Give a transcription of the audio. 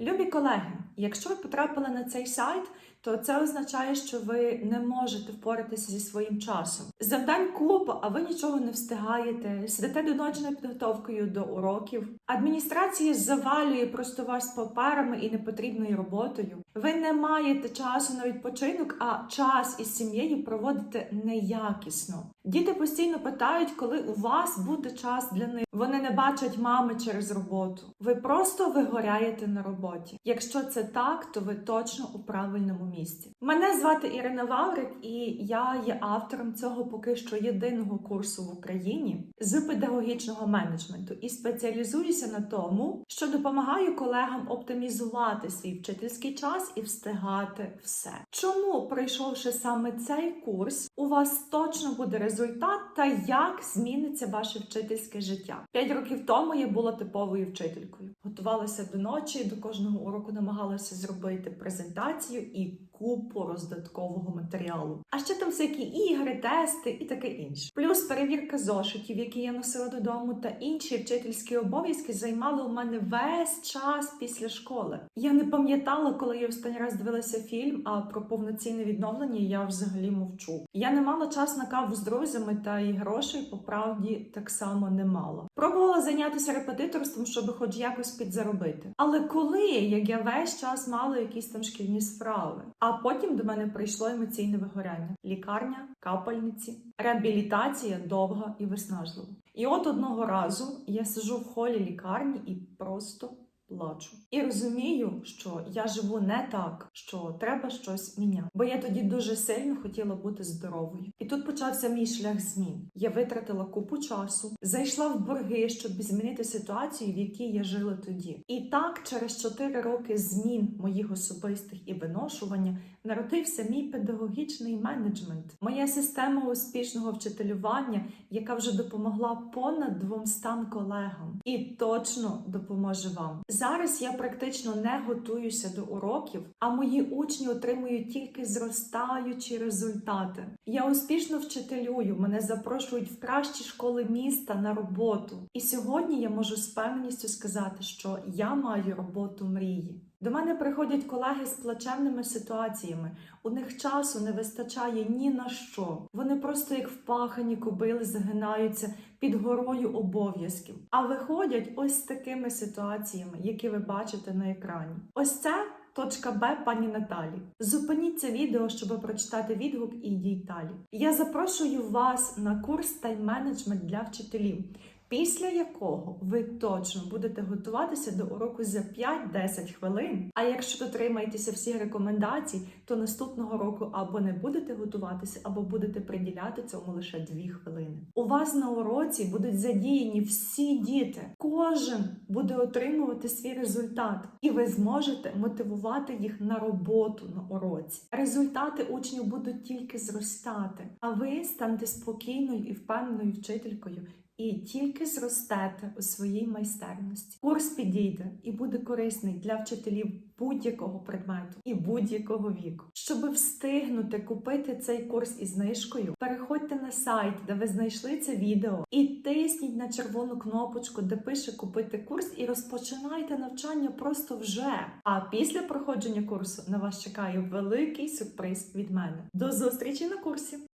Любі колеги, якщо ви потрапили на цей сайт, то це означає, що ви не можете впоратися зі своїм часом. Завдань купа, а ви нічого не встигаєте, сидите доночною підготовкою до уроків. Адміністрація завалює просто вас паперами і непотрібною роботою. Ви не маєте часу на відпочинок, а час із сім'єю проводите неякісно. Діти постійно питають, коли у вас буде час для них. Вони не бачать мами через роботу. Ви просто вигоряєте на роботі. Якщо це так, то ви точно у правильному місці. Мене звати Ірина Ваврик, і я є автором цього поки що єдиного курсу в Україні з педагогічного менеджменту і спеціалізуюся на тому, що допомагаю колегам оптимізувати свій вчительський час і встигати все. Чому, пройшовши саме цей курс, у вас точно буде результат та як зміниться ваше вчительське життя? П'ять років тому я була типовою вчителькою. Готувалася до ночі, до кожного уроку намагалася зробити презентацію і купу роздаткового матеріалу. А ще там всякі ігри, тести і таке інше. Плюс перевірка зошитів, які я носила додому, та інші вчительські обов'язки займали у мене весь час після школи. Я не пам'ятала, коли я останній раз дивилася фільм, а про повноцінне відновлення я взагалі мовчу. Я не мала час на каву з друзями, та і грошей по правді так само не мала. Пробувала зайнятися репетиторством, щоб хоч якось підзаробити. Але коли, як я весь час мала якісь там шкільні справи, а потім до мене прийшло емоційне вигоряння: лікарня, капальниці, реабілітація довга і виснажлива. І от одного разу я сижу в холі лікарні і просто плачу. І розумію, що я живу не так, що треба щось міняти. Бо я тоді дуже сильно хотіла бути здоровою. І тут почався мій шлях змін. Я витратила купу часу, зайшла в борги, щоб змінити ситуацію, в якій я жила тоді. І так, через 4 роки змін моїх особистих і виношування народився мій педагогічний менеджмент, моя система успішного вчителювання, яка вже допомогла понад 200 колегам, і точно допоможе вам. Зараз я практично не готуюся до уроків, а мої учні отримують тільки зростаючі результати. Я успішно вчителюю, мене запрошують в кращі школи міста на роботу. І сьогодні я можу з певністю сказати, що я маю роботу мрії. До мене приходять колеги з плачевними ситуаціями. У них часу не вистачає ні на що. Вони просто як впахані кобили загинаються під горою обов'язків. А виходять ось такими ситуаціями, які ви бачите на екрані. Ось це. Точка Б пані Наталі. Зупиніть це відео, щоб прочитати відгук і йдіть далі. Я запрошую вас на курс тайм-менеджмент для вчителів, після якого ви точно будете готуватися до уроку за 5-10 хвилин. А якщо дотримаєтеся всіх рекомендацій, то наступного року або не будете готуватися, або будете приділяти цьому лише 2 хвилини. У вас на уроці будуть задіяні всі діти. Кожен буде отримувати свій результат, і ви зможете мотивувати їх на роботу на уроці. Результати учнів будуть тільки зростати, а ви станете спокійною і впевненою вчителькою. І тільки зростете у своїй майстерності. Курс підійде і буде корисний для вчителів будь-якого предмету і будь-якого віку. Щоб встигнути купити цей курс із знижкою, переходьте на сайт, де ви знайшли це відео, і тисніть на червону кнопочку, де пише купити курс, і розпочинайте навчання просто вже. А після проходження курсу на вас чекає великий сюрприз від мене. До зустрічі на курсі!